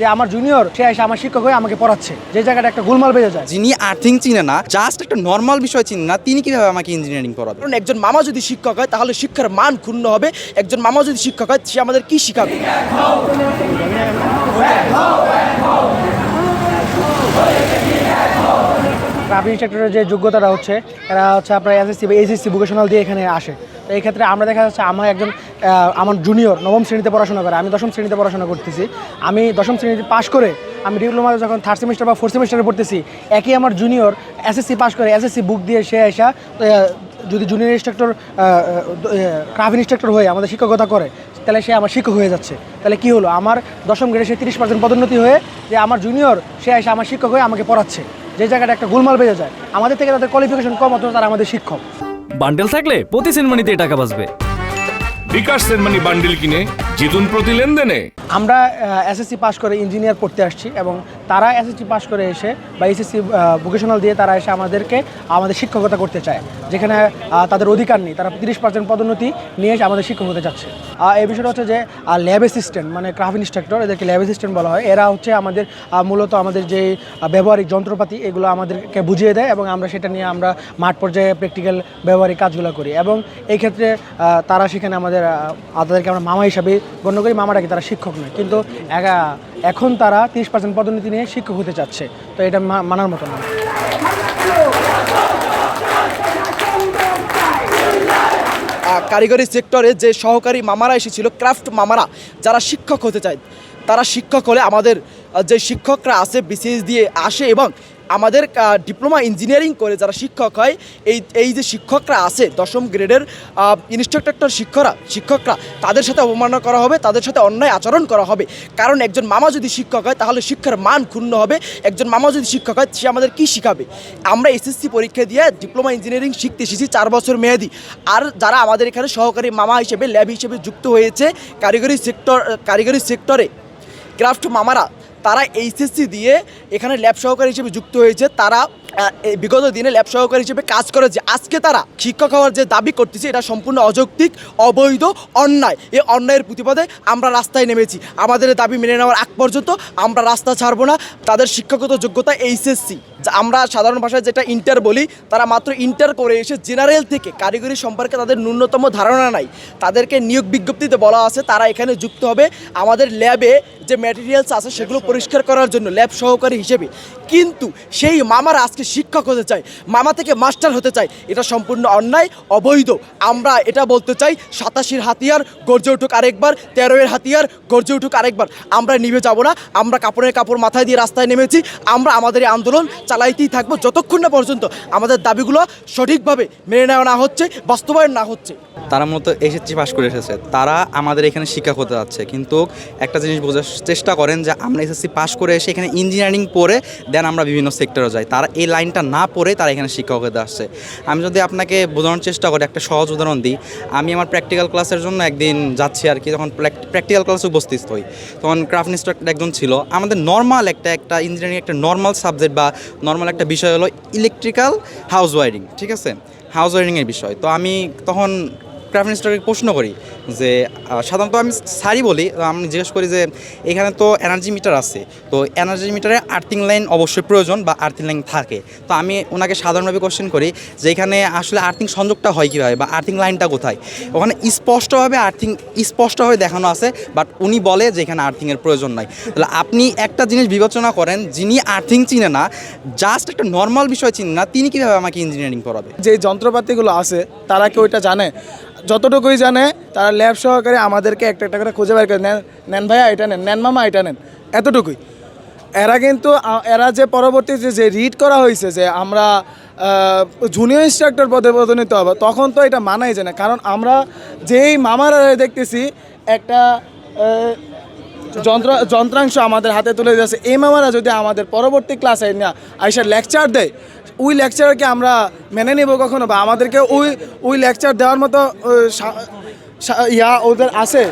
যে আমার জুনিয়র সে এসে আমার শিক্ষক হয়ে আমাকে পড়াচ্ছে। যে জায়গাটা একটা গোলমাল বেজে যায়। যিনি আর্থিং চিনে না জাস্ট একটা নর্মাল বিষয় চিনে না তিনি কীভাবে আমাকে ইঞ্জিনিয়ারিং পড়াবে? কারণ একজন মামা যদি শিক্ষক হয় তাহলে শিক্ষার মান ক্ষুণ্ণ হবে। একজন মামা যদি শিক্ষক হয় সে আমাদের কি শিখাবে? ইনস্ট্রাক্টরের যে যোগ্যতাটা হচ্ছে এরা হচ্ছে আপনার এসএসসি বা এইচএসসি ভোকেশনাল দিয়ে এখানে আসে। তো এই ক্ষেত্রে আমরা দেখা যাচ্ছে আমার একজন আমার জুনিয়র নবম শ্রেণীতে পড়াশোনা করে, আমি দশম শ্রেণীতে পড়াশোনা করতেছি। আমি দশম শ্রেণীতে পাশ করে আমি ডিপ্লোমাতে যখন থার্ড সেমিস্টার বা ফোর্থ সেমিস্টারে পড়তেছি, একই আমার জুনিয়র এসএসসি পাশ করে এসএসসি বুক দিয়ে সে আসা যদি জুনিয়র ইনস্ট্রাক্টর ক্রাফট ইনস্ট্রাক্টর হয়ে আমাদের শিক্ষকতা করে, তাহলে সে আমার শিক্ষক হয়ে যাচ্ছে। তাহলে কি হলো? আমার দশম গ্রেডে সে তিরিশ পার্সেন্ট পদোন্নতি হয়ে যে আমার জুনিয়র সে এসে আমার শিক্ষক হয়ে আমাকে পড়াচ্ছে। যে জায়গাটা একটা গোলমাল বেজে যায়। আমাদের থেকে তাদের কোয়ালিফিকেশন কম, অথচ তারা আমাদের শিক্ষক। বান্ডেল থাকলে প্রতি সিনেমানিতে টাকা বাঁচবে। বিকাশ সেনমানি বান্ডিল কিনে জিতুন প্রতি লেনদেনে। আমরা এসএসসি পাস করে ইঞ্জিনিয়ার পড়তে আসছি এবং তারা এসএসসি পাস করে এসে বা এসএসসি ভোকেশনাল দিয়ে তারা এসে আমাদেরকে আমাদের শিক্ষকতা করতে চায় যেখানে তাদের অধিকার নেই তারা তিরিশ পার্সেন্ট পদোন্নতি নিয়ে এসে আমাদের শিক্ষক হতে আহ, এই বিষয়টা হচ্ছে যে ল্যাব অ্যাসিস্ট্যান্ট মানে ক্রাফট ইনস্ট্রাক্টর এদেরকে ল্যাব অ্যাসিস্ট্যান্ট বলা হয় এরা হচ্ছে আমাদের মূলত আমাদের যে ব্যবহারিক যন্ত্রপাতি এগুলো আমাদেরকে বুঝিয়ে দেয় এবং আমরা সেটা নিয়ে আমরা মাঠ পর্যায়ে প্র্যাকটিক্যাল ব্যবহারিক কাজগুলো করি এবং এই ক্ষেত্রে তারা সেখানে আমাদের আহ, তাদেরকে আমরা মামা হিসাবে গণ্য করি। মামাটাকে তারা শিক্ষক নয়। কিন্তু এখন তারা তিরিশ পার্সেন্ট পদোন্নতি নিয়ে শিক্ষক হতে চাচ্ছে। তো এটা মানার মতো না। কারিগরি সেক্টরে যে সহকারী মামারা এসেছিল ক্রাফট মামারা যারা শিক্ষক হতে চায় তারা শিক্ষক হলে আমাদের যে শিক্ষকরা আছে বিসিএস দিয়ে আসে এবং আমাদের ডিপ্লোমা ইঞ্জিনিয়ারিং করে যারা শিক্ষক হয়, এই এই যে শিক্ষকরা আছে, দশম গ্রেডের ইনস্ট্রাক্টর শিক্ষকরা শিক্ষকরা, তাদের সাথে অবমাননা করা হবে, তাদের সাথে অন্যায় আচরণ করা হবে। কারণ একজন মামা যদি শিক্ষক হয়, তাহলে শিক্ষার মান ক্ষুণ্ণ হবে। একজন মামা যদি শিক্ষক হয়, সে আমাদের কি শিখাবে? আমরা এসএসসি পরীক্ষা দিয়ে ডিপ্লোমা ইঞ্জিনিয়ারিং শিখতে এসেছি চার বছর মেয়াদি। আর যারা আমাদের এখানে সহকারী মামা হিসেবে ল্যাব হিসেবে যুক্ত হয়েছে, কারিগরি সেক্টর কারিগরি সেক্টরে ক্রাফট মামারা তারা এইচএসসি দিয়ে এখানে ল্যাব সহকারী হিসেবে যুক্ত হয়েছে। তারা বিগত দিনে ল্যাব সহকারী হিসেবে কাজ করেছে আজকে তারা শিক্ষক হওয়ার যে দাবি করতেছে, এটা সম্পূর্ণ অযৌক্তিক, অবৈধ, অন্যায়। এই অন্যায়ের প্রতিবাদে আমরা রাস্তায় নেমেছি। আমাদের দাবি মেনে নেওয়ার আগ পর্যন্ত আমরা রাস্তা ছাড়বো না। তাদের শিক্ষাগত যোগ্যতা এইচএসসি আমরা সাধারণ ভাষায় যেটা ইন্টার বলি, তারা মাত্র ইন্টার করে এসে জেনারেল থেকে কারিগরি সম্পর্কে তাদের ন্যূনতম ধারণা নাই। তাদেরকে নিয়োগ বিজ্ঞপ্তিতে বলা আছে, তারা এখানে যুক্ত হবে। আমাদের ল্যাবে যে ম্যাটেরিয়ালস আছে, সেগুলো পরিষ্কার করার জন্য ল্যাব সহকারী হিসেবে কিন্তু সেই মামার আজকে শিক্ষক হতে চায়, মামা থেকে মাস্টার হতে চায়। এটা সম্পূর্ণ অন্যায়, অবৈধ। আমরা এটা বলতে চাই, সাতাশির হাতিয়ার, গর্জে উঠুক আরেকবার, তেরোয়ের হাতিয়ার, গর্জে উঠুক আরেকবার। আমরা নিভে যাব না, আমরা কাপড়ের কাপড় মাথায় দিয়ে রাস্তায় নেমেছি, আমরা আমাদের এই আন্দোলন চালাইতেই থাকব যতক্ষণ না পর্যন্ত। আমাদের দাবিগুলো সঠিকভাবে মেনে নেওয়া না হচ্ছে, বাস্তবায়ন না হচ্ছে। তারা মূলত এসএসসি পাশ করে এসেছে। তারা আমাদের এখানে শিক্ষক হতে যাচ্ছে। কিন্তু একটা জিনিস বোঝার চেষ্টা করেন যে আমরা এসএসসি পাশ করে এসে এখানে ইঞ্জিনিয়ারিং পড়ে দেন আমরা বিভিন্ন সেক্টরে যাই? তারা এই লাইনটা না পড়ে তারা এখানে শিক্ষক হতে আসছে। আমি যদি আপনাকে বোঝানোর চেষ্টা করি, একটা সহজ উদাহরণ দিই। আমি আমার প্র্যাকটিক্যাল ক্লাসের জন্য একদিন যাচ্ছি আর কি তখন প্র্যাকটিক্যাল ক্লাসে উপস্থিত হই। তখন ক্রাফট ইনস্ট্রাক্টর একজন ছিল। আমাদের নর্মাল একটা একটা ইঞ্জিনিয়ারিং একটা নর্মাল সাবজেক্ট বা নর্মাল একটা বিষয় হলো ইলেকট্রিক্যাল হাউস ওয়ারিং ঠিক আছে? হাউস ওয়ারিংয়ের বিষয়। তো আমি তখন ক্রাফট ইনস্ট্রাক্টরকে প্রশ্ন করি যে সাধারণত আমি সারি বলি আমি জিজ্ঞেস করি যে, এখানে তো এনার্জি মিটার আছে, তো এনার্জি মিটারে আর্থিং লাইন অবশ্যই প্রয়োজন বা আর্থিং লাইন থাকে। তো আমি ওনাকে সাধারণভাবে কোশ্চেন করি যে, এখানে আসলে আর্থিং সংযোগটা হয় কীভাবে বা আর্থিং লাইনটা কোথায়? ওখানে স্পষ্টভাবে আর্থিং স্পষ্টভাবে দেখানো আছে বাট উনি বলে যে, এখানে আর্থিংয়ের প্রয়োজন নাই। তাহলে আপনি একটা জিনিস বিবেচনা করেন, যিনি আর্থিং চিনে না জাস্ট একটা নর্মাল বিষয় চিনে না, তিনি কীভাবে আমাকে ইঞ্জিনিয়ারিং করাবে যে যন্ত্রপাতিগুলো আছে, তারা কি ওইটা জানে? যতটুকুই জানে, তারা ল্যাব সহকারে আমাদেরকে একটা একটা করে খুঁজে বের করে নেন। নেন ভাইয়া, এটা নেন। নেন মামা, এটা নেন। এতটুকুই। এরা কিন্তু এরা যে পরবর্তীতে যে রিড করা হয়েছে যে আমরা জুনিয়র ইনস্ট্রাক্টর পদে পদোন্নীত হবে, তখন তো এটা মানাই যায় না। কারণ আমরা যেই মামারা দেখতেছি, একটা যন্ত্র, যন্ত্রাংশ আমাদের হাতে তুলে দিয়েছে। এই মামারা যদি আমাদের পরবর্তী ক্লাসে না, আইসা লেকচার দেয়, ওই লেকচারকে আমরা মেনে নেব কখনো বা আমাদেরকে ওই ওই লেকচার দেওয়ার মতো আহ, সা- সা- ইয়া ওদের আছে